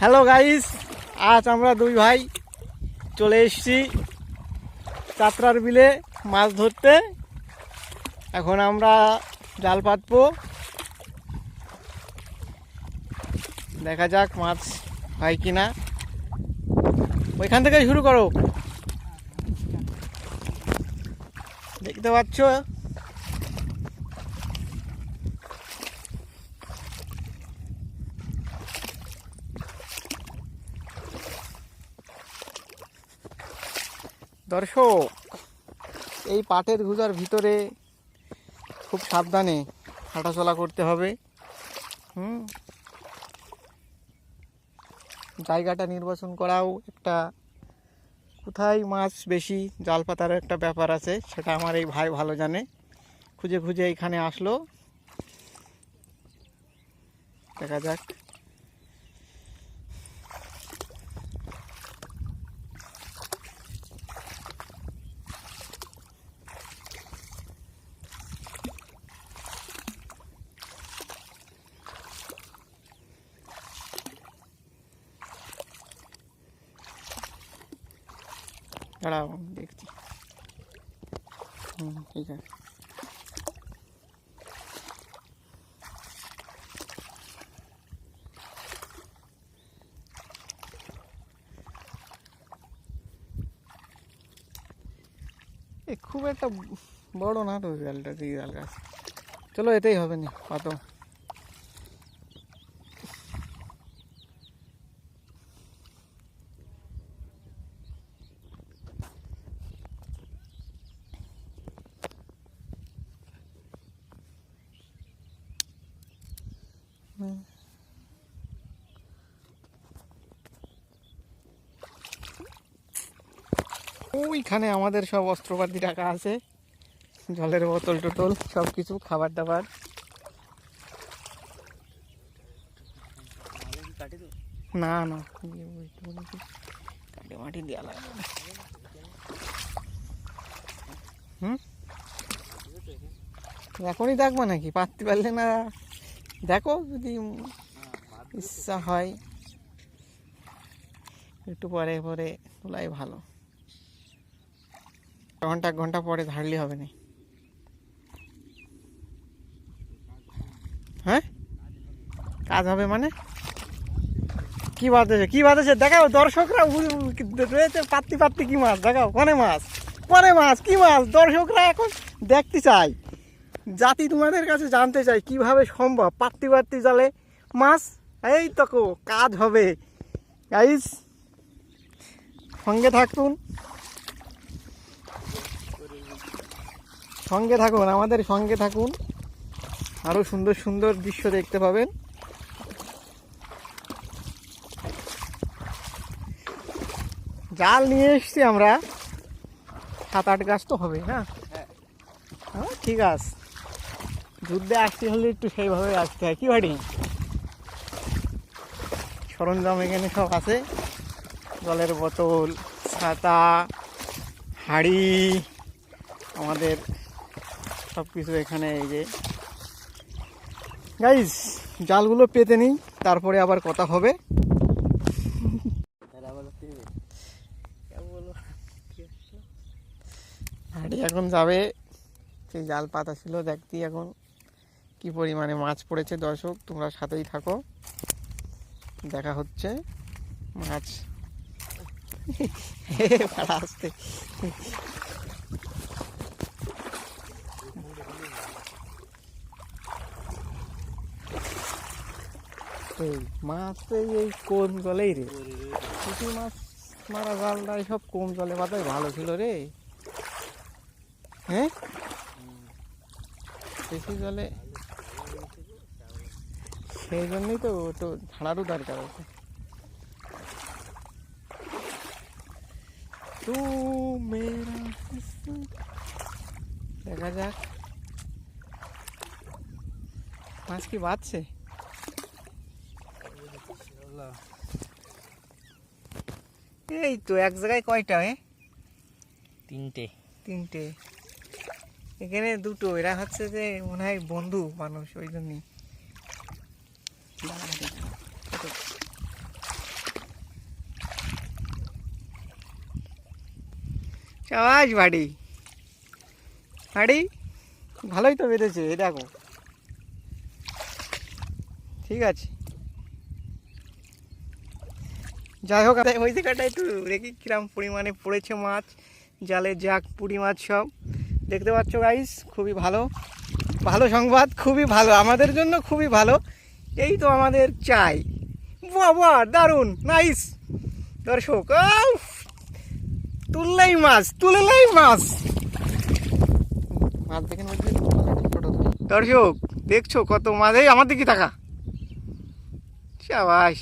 Hello guys আজ আমরা দুই ভাই চলে এসেছি চাতরার বিলে মাছ ধরতে। এখন আমরা জাল পাতবো। দেখা যাক মাছ হয় কিনা। ওইখান থেকে শুরু করো। দেখতে পাচ্ছ? দর্শক, এই পাটের গুজার ভিতরে খুব সাবধানে হাঁটাচলা করতে হবে। হুম। জায়গাটা নির্বাচন করাও একটা, কোথায় মাছ বেশি, জাল পাতার একটা ব্যাপার আছে, সেটা আমার এই ভাই ভালো জানে। খুঁজে খুঁজে এখানে আসলো। দেখা যাক। দাঁড়াও আমি দেখছি হুম ঠিক আছে এ খুব একটা বড় না তো জালটা জাল গাছ চলো এটাই হবে না পাতো ওইখানে আমাদের সব অস্ত্রপাতি রাখা আছে। জলের বোতল টোতল সব কিছু খাবার দাবার। না না দেওয়া এখনই দেখব নাকি? পাততে পারলে না দেখো যদি ইচ্ছা হয়। একটু পরে পরে তোলাই ভালো। ঘণ্টা এক ঘণ্টা পরে ধারলে হবে না। হ্যাঁ? কাজ হবে মানে? কি বাঁধেছে কি বাঁধেছে দেখাও, দর্শকরা রয়েছে পাত্তি পাত্তি কি মাছ? দেখাও, কনে মাছ? কনে মাছ? কি মাছ? দর্শকরা এখন দেখতে চাই। জাতি তোমাদের কাছে জানতে চাই, কীভাবে সম্ভব? পাত্তি পাত্তি জালে মাছ? এই তো কাজ হবে। গাইস সঙ্গে থাকুন। সঙ্গে থাকুন আমাদের সঙ্গে থাকুন। আরও সুন্দর সুন্দর দৃশ্য দেখতে পাবেন। জাল নিয়ে এসছি আমরা। সাত আট গাছ তো হবে হ্যাঁ। হ্যাঁ ঠিক আছে। যুদ্ধে আসতে হলে একটু সেইভাবে আসতে হয়। কি বাড়ি সরঞ্জাম এখানে সব আছে। জলের বোতল ছাতা হাড়ি আমাদের সব কিছু এখানে এই যে। গাইজ জালগুলো পেতে নিই তারপরে আবার কথা হবে। হাড়ি এখন যাবে। সেই জাল পাতা ছিল দেখতি এখন কি পরিমাণে মাছ পড়েছে। দর্শক তোমরা সাথেই থাকো। দেখা হচ্ছে মাছ। আসতে। এই মাছ এই- কোন জলেই রে? পুঁটি মাছ মারা জালটা সব কম জলে? পাতায় ভালো ছিল রে। হ্যাঁ? বেশি জলে? সেই জন্যই তো তো ছাড়ারও দরকার আছে। তু মেরা। দেখা যাক। মাছ কি বাঁচছে? আল্লাহ এই তো এক জায়গায় কয়টা এ? তিনটে। তিনটে। এখানে দুটো এরা হচ্ছে যে মনে হয় বন্ধু মানুষ ওই জন্যই সাবাস বাড়ি। বাড়ি? ভালোই তো বেঁধেছে দেখো। ঠিক আছে। যাই হোক আর ওই জায়গাটা একটু দেখি কিরম পরিমাণে পড়েছে মাছ জালে যাক পুরি মাছ সব। দেখতে পাচ্ছ গাইস খুবই ভালো। ভালো সংবাদ খুবই ভালো। আমাদের জন্য খুবই ভালো। এই তো আমাদের চাই। বাহ বাহ দারুণ নাইস দর্শক! তুললেই মাছ তুললেই মাছ। মাছ দেখেন দর্শক দেখছ কত মাছ? এই আমার দিকে টাকা সাবাস।